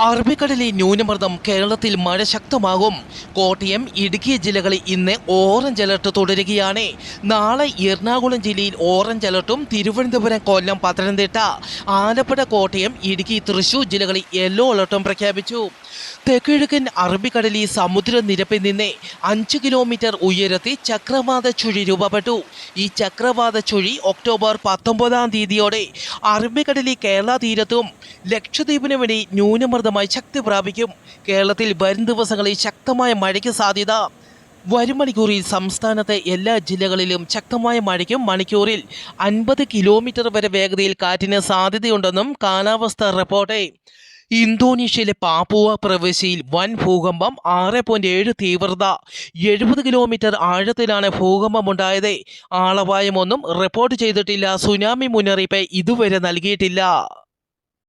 അറബിക്കടലിൽ ന്യൂനമർദ്ദം കേരളത്തിൽ മഴ ശക്തമാകും. കോട്ടയം ഇടുക്കി ജില്ലകളിൽ ഇന്ന് ഓറഞ്ച് അലർട്ട് തുടരുകയാണ്. നാളെ എറണാകുളം ജില്ലയിൽ ഓറഞ്ച് അലർട്ടും തിരുവനന്തപുരം കൊല്ലം പത്തനംതിട്ട ആലപ്പുഴ കോട്ടയം ഇടുക്കി തൃശൂർ ജില്ലകളിൽ യെല്ലോ അലർട്ടും പ്രഖ്യാപിച്ചു. തെക്കിഴക്കൻ അറബിക്കടലിൽ സമുദ്രനിരപ്പിൽ നിന്ന് അഞ്ച് കിലോമീറ്റർ ഉയരത്തിൽ ചക്രവാത ചുഴി രൂപപ്പെട്ടു. ഈ ചക്രവാത ചുഴി ഒക്ടോബർ പത്തൊമ്പതാം തീയതിയോടെ അറബിക്കടലിൽ കേരള തീരത്തും ലക്ഷദ്വീപിന് വേണ്ടി ന്യൂനമർദ്ദമായി ശക്തി പ്രാപിക്കും. കേരളത്തിൽ വരും ദിവസങ്ങളിൽ ശക്തമായ മഴയ്ക്ക് സാധ്യത. വരും മണിക്കൂറിൽ സംസ്ഥാനത്തെ എല്ലാ ജില്ലകളിലും ശക്തമായ മഴയ്ക്കും മണിക്കൂറിൽ അൻപത് കിലോമീറ്റർ വരെ വേഗതയിൽ കാറ്റിന് സാധ്യതയുണ്ടെന്നും കാലാവസ്ഥാ റിപ്പോർട്ട്. ഇന്തോനേഷ്യയിലെ പാപ്പുവ പ്രവിശ്യയിൽ വൻ ഭൂകമ്പം ആറ് പോയിന്റ് ഏഴ് തീവ്രത എഴുപത് കിലോമീറ്റർ ആഴത്തിലാണ് ഭൂകമ്പമുണ്ടായത്. ആളപായമൊന്നും റിപ്പോർട്ട് ചെയ്തിട്ടില്ല സുനാമി മുന്നറിയിപ്പ് ഇതുവരെ നൽകിയിട്ടില്ല.